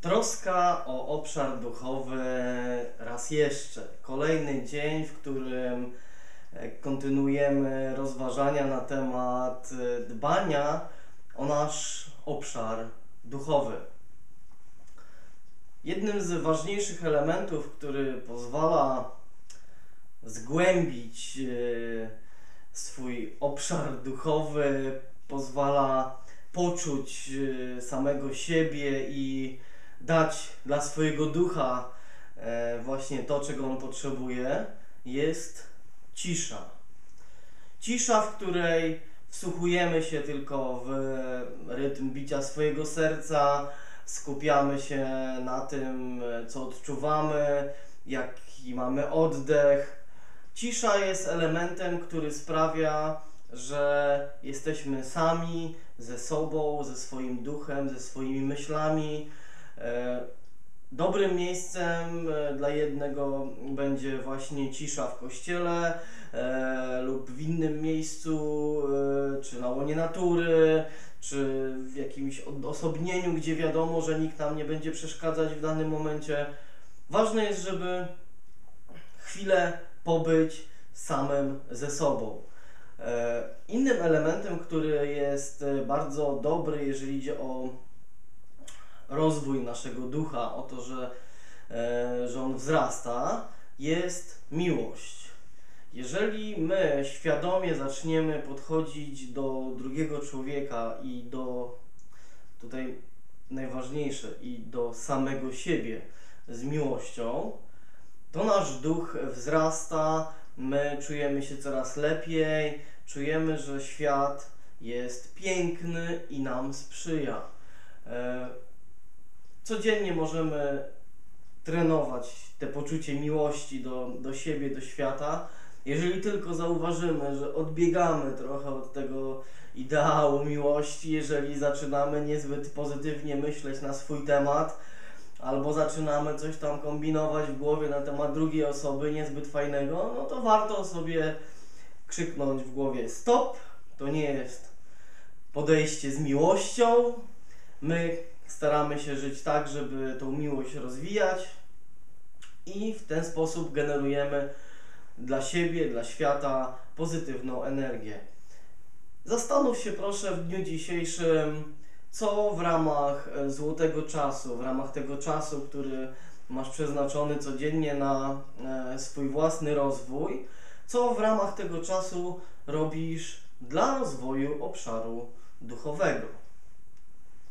Troska o obszar duchowy raz jeszcze. Kolejny dzień, w którym e, kontynuujemy rozważania na temat e, dbania o nasz obszar duchowy. Jednym z ważniejszych elementów, który pozwala zgłębić e, swój obszar duchowy, pozwala poczuć samego siebie i dać dla swojego ducha e, właśnie to, czego on potrzebuje, jest cisza. Cisza, w której wsłuchujemy się tylko w rytm bicia swojego serca, skupiamy się na tym, co odczuwamy, jaki mamy oddech. Cisza jest elementem, który sprawia, że jesteśmy sami ze sobą, ze swoim duchem, ze swoimi myślami, dobrym miejscem e, dla jednego będzie właśnie cisza w kościele e, lub w innym miejscu, czy na łonie natury, czy w jakimś odosobnieniu, gdzie wiadomo, że nikt nam nie będzie przeszkadzać w danym momencie. Ważne jest, żeby chwilę pobyć samym ze sobą. Innym elementem, który jest bardzo dobry, jeżeli idzie o rozwój naszego ducha, o to, że, e, że on wzrasta, jest miłość. Jeżeli my świadomie zaczniemy podchodzić do drugiego człowieka i do tutaj najważniejsze i do samego siebie z miłością, to nasz duch wzrasta, my czujemy się coraz lepiej, czujemy, że świat jest piękny i nam sprzyja. Codziennie możemy trenować te poczucie miłości do, do siebie, do świata. Jeżeli tylko zauważymy, że odbiegamy trochę od tego ideału miłości, jeżeli zaczynamy niezbyt pozytywnie myśleć na swój temat, albo zaczynamy coś tam kombinować w głowie na temat drugiej osoby niezbyt fajnego, no to warto sobie krzyknąć w głowie stop, to nie jest podejście z miłością. My staramy się żyć tak, żeby tą miłość rozwijać i w ten sposób generujemy dla siebie, dla świata pozytywną energię. Zastanów się proszę w dniu dzisiejszym, co w ramach e, złotego czasu, w ramach tego czasu, który masz przeznaczony codziennie na e, swój własny rozwój, co w ramach tego czasu robisz dla rozwoju obszaru duchowego.